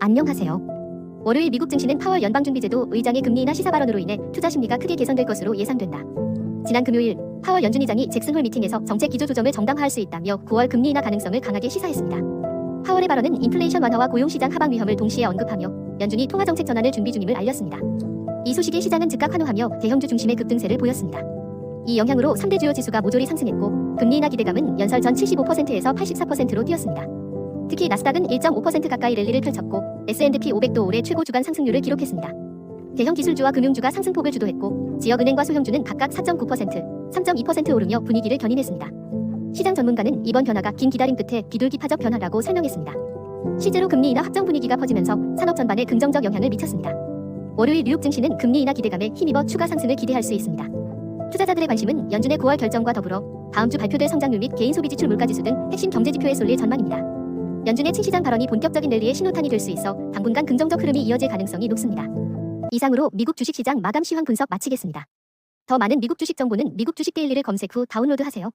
안녕하세요. 월요일 미국 증시는 파월 연방준비제도 의장의 금리 인하 시사 발언으로 인해 투자 심리가 크게 개선될 것으로 예상된다. 지난 금요일 파월 연준 의장이 잭슨홀 미팅에서 정책 기조 조정을 정당화할 수 있다며 9월 금리 인하 가능성을 강하게 시사했습니다. 파월의 발언은 인플레이션 완화와 고용시장 하방 위험을 동시에 언급하며 연준이 통화정책 전환을 준비 중임을 알렸습니다. 이 소식에 시장은 즉각 환호하며 대형주 중심의 급등세를 보였습니다. 이 영향으로 3대 주요 지수가 모조리 상승했고 금리 인하 기대감은 연설 전 75%에서 84%로 뛰었습니다. 특히 나스닥은 1.5% 가까이 랠리를 펼쳤고 S&P 500도 올해 최고 주간 상승률을 기록했습니다. 대형 기술주와 금융주가 상승폭을 주도했고 지역은행과 소형주는 각각 4.9%, 3.2% 오르며 분위기를 견인했습니다. 시장 전문가는 이번 변화가 긴 기다림 끝에 비둘기 파적 변화라고 설명했습니다. 실제로 금리 인하 확정 분위기가 퍼지면서 산업 전반에 긍정적 영향을 미쳤습니다. 월요일 뉴욕 증시는 금리 인하 기대감에 힘입어 추가 상승을 기대할 수 있습니다. 투자자들의 관심은 연준의 9월 결정과 더불어 다음 주 발표될 성장률 및 개인 소비 지출 물가 지수 등 핵심 경제 지표에 쏠릴 전망입니다. 연준의 친시장 발언이 본격적인 랠리의 신호탄이 될 수 있어 당분간 긍정적 흐름이 이어질 가능성이 높습니다. 이상으로 미국 주식시장 마감 시황 분석 마치겠습니다. 더 많은 미국 주식 정보는 미국 주식 데일리를 검색 후 다운로드하세요.